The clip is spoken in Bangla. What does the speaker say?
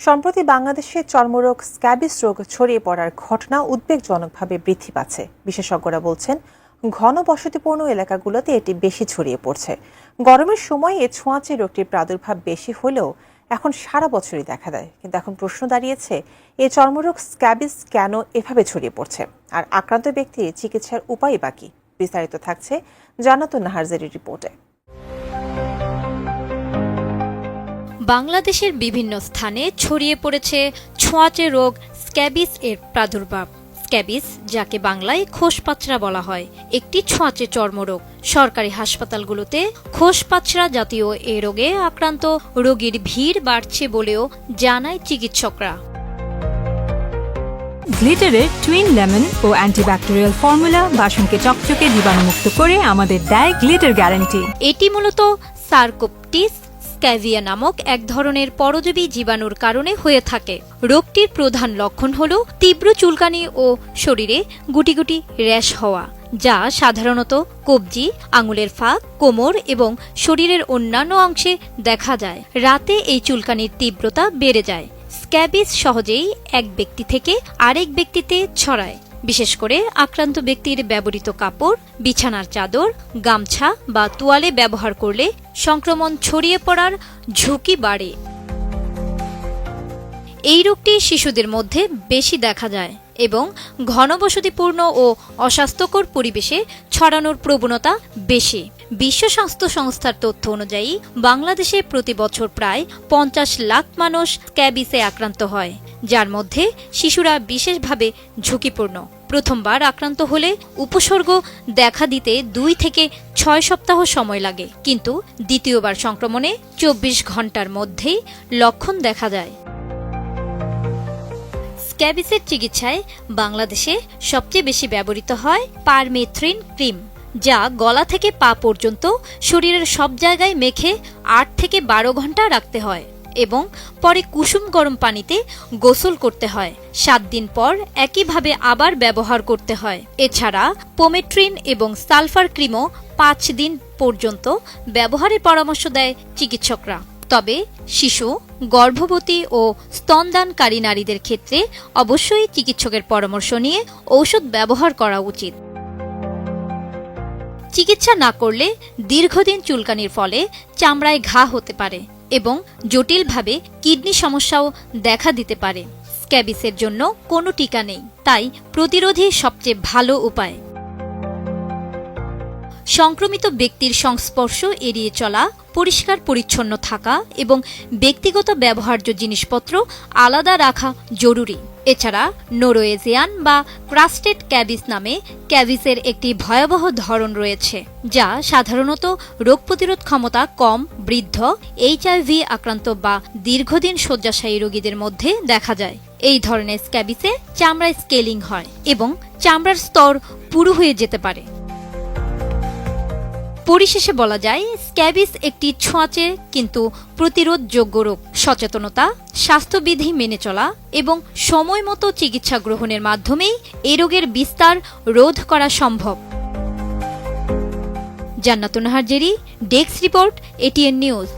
সম্প্রতি বাংলাদেশে চর্মরোগ, স্ক্যাবিস রোগ ছড়িয়ে পড়ার ঘটনা উদ্বেগজনকভাবে বৃদ্ধি পাচ্ছে। বিশেষজ্ঞরা বলছেন, ঘন বসতিপূর্ণ এলাকাগুলোতে এটি বেশি ছড়িয়ে পড়ছে। গরমের সময় এ ছোঁয়াচে রোগটির প্রাদুর্ভাব বেশি হলেও এখন সারা বছরই দেখা দেয়। কিন্তু এখন প্রশ্ন দাঁড়িয়েছে, এ চর্মরোগ, স্ক্যাবিস কেন এভাবে ছড়িয়ে পড়ছে? আর আক্রান্ত ব্যক্তির চিকিৎসার উপায় বাকি বিস্তারিত থাকছে জানাতো নাহারজারির রিপোর্টে। বাংলাদেশের বিভিন্ন স্থানে ছড়িয়ে পড়েছে ছোঁয়াচে রোগ স্ক্যাবিস এর প্রাদুর্ভাব। স্ক্যাবিস যাকে বাংলায় খোসপাচড়া বলা হয় একটি ছোঁয়াচে চর্মরোগ। সরকারি হাসপাতালগুলোতে খোসপাচড়া জাতীয় এ রোগে আক্রান্ত রোগীর ভিড় বাড়ছে বলেও জানায় চিকিৎসকরা। গ্লিটারের টুইন লেমন ও অ্যান্টিব্যাকটেরিয়াল ফর্মুলা বাসনকে চকচকে জীবাণুমুক্ত করে আমাদের দেয় গ্লিটার গ্যারান্টি। এটি মূলত সার্কোপটিস স্ক্যাভিয়া নামক এক ধরনের পরজীবী জীবাণুর কারণে হয়ে থাকে। রোগটির প্রধান লক্ষণ হল তীব্র চুলকানি ও শরীরে গুটি গুটি র্যাশ হওয়া, যা সাধারণত কবজি, আঙুলের ফাঁক, কোমর এবং শরীরের অন্যান্য অংশে দেখা যায়। রাতে এই চুলকানির তীব্রতা বেড়ে যায়। স্ক্যাবিস সহজেই এক ব্যক্তি থেকে আরেক ব্যক্তিতে ছড়ায়। বিশেষ করে আক্রান্ত ব্যক্তির ব্যবহৃত কাপড়, বিছানার চাদর, গামছা বা তোয়ালে ব্যবহার করলে সংক্রমণ ছড়িয়ে পড়ার ঝুঁকি বাড়ে। এই রোগটি শিশুদের মধ্যে বেশি দেখা যায়। এবং ঘনবসতিপূর্ণ ও অস্বাস্থ্যকর পরিবেশে ছড়ানোর প্রবণতা বেশি। বিশ্ব স্বাস্থ্য সংস্থার তথ্য অনুযায়ী, বাংলাদেশে প্রতি বছর প্রায় পঞ্চাশ লাখ মানুষ ক্যাবিসে আক্রান্ত হয়, যার মধ্যে শিশুরা বিশেষভাবে ঝুঁকিপূর্ণ। প্রথমবার আক্রান্ত হলে উপসর্গ দেখা দিতে দুই থেকে ছয় সপ্তাহ সময় লাগে, কিন্তু দ্বিতীয়বার সংক্রমণে চব্বিশ ঘণ্টার মধ্যেই লক্ষণ দেখা যায় স্ক্যাবিসের চিকিৎসায় বাংলাদেশে সবচেয়ে বেশি ব্যবহৃত হয় পারমেথ্রিন ক্রিম, যা গলা থেকে পা পর্যন্ত শরীরের সব জায়গায় মেখে আট থেকে বারো ঘণ্টা রাখতে হয় এবং পরে কুসুম গরম পানিতে গোসল করতে হয়। সাত দিন পর একইভাবে আবার ব্যবহার করতে হয়। এছাড়া পোমেট্রিন এবং সালফার ক্রিমও পাঁচ দিন পর্যন্ত ব্যবহারের পরামর্শ দেয় চিকিৎসকরা। তবে শিশু গর্ভবতী ও স্তনদানকারী নারীদের ক্ষেত্রে অবশ্যই চিকিৎসকের পরামর্শ নিয়ে ঔষধ ব্যবহার করা উচিত। চিকিৎসা না করলে দীর্ঘদিন চুলকানির ফলে চামড়ায় ঘা হতে পারে এবং জটিলভাবে কিডনি সমস্যাও দেখা দিতে পারে। স্ক্যাবিসের জন্য কোনো টিকা নেই, তাই প্রতিরোধী সবচেয়ে ভালো উপায়। সংক্রমিত ব্যক্তির সংস্পর্শ এড়িয়ে চলা, পরিষ্কার পরিচ্ছন্ন থাকা এবং ব্যক্তিগত ব্যবহার্য জিনিসপত্র আলাদা রাখা জরুরি। এছাড়া নোরোয়েজিয়ান বা ক্রাস্টেড ক্যাবিস নামে ক্যাবিসের একটি ভয়াবহ ধরন রয়েছে, যা সাধারণত রোগ প্রতিরোধ ক্ষমতা কম, বৃদ্ধ এইচআইভি আক্রান্ত বা দীর্ঘদিন শয্যাশায়ী রোগীদের মধ্যে দেখা যায়। এই ধরনের স্ক্যাবিসে চামড়ায় স্কেলিং হয় এবং চামড়ার স্তর পুরু হয়ে যেতে পারে। পরিশেষে বলা যায়, স্ক্যাবিস একটি ছোঁয়াচে কিন্তু প্রতিরোধযোগ্য রোগ। সচেতনতা, স্বাস্থ্যবিধি মেনে চলা এবং সময় মতো চিকিৎসা গ্রহণের মাধ্যমেই এই রোগের বিস্তার রোধ করা সম্ভব। Jannatun Harjeri, desk report, ATN News.